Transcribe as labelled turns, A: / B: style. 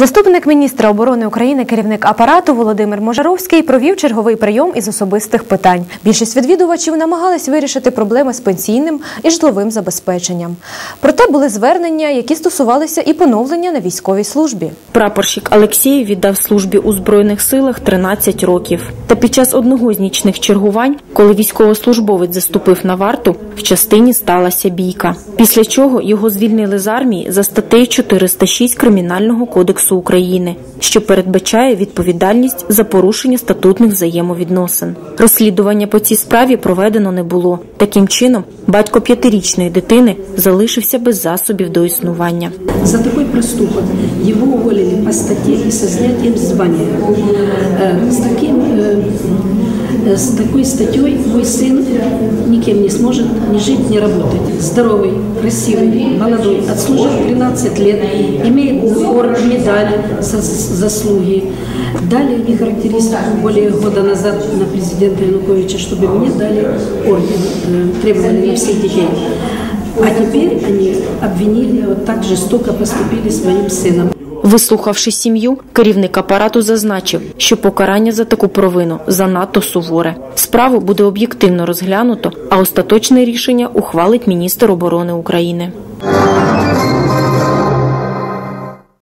A: Заступник міністра оборони України, керівник апарату Володимир Можаровський провів черговий прийом із особистих питань. Більшість відвідувачів намагались вирішити проблеми з пенсійним і житловим забезпеченням. Проте були звернення, які стосувалися і поновлення на військовій службі.
B: Прапорщик Олексій віддав службі у збройних силах 13 років. Та під час одного з нічних чергувань, коли військовослужбовець заступив на варту, в частині сталася бійка. Після чого його звільнили з армії за статтею 406 кримінального кодексу України, що передбачає відповідальність за порушення статутних взаємовідносин. Розслідування по цій справі проведено не було. Таким чином, батько п'ятирічної дитини залишився без засобів до існування.
C: За такой проступок его уволили по статье и со снятием звания. Э, С, таким, э, э, с такой статьей мой сын никем не сможет ни жить, ни работать. Здоровый, красивый, молодой, отслужил 13 лет, имеет орден, медаль за заслуги. Дали мне характеристику более года назад на президента Януковича, чтобы мне дали орден, э, требовали на всех детей. А теперь они обвинили, вот так жестоко поступили с моим сыном.
B: Вислухавши сім'ю, керівник апарату зазначив, що покарання за таку провину занадто суворе. Справу буде об'єктивно розглянуто, а остаточне рішення ухвалить міністр оборони України.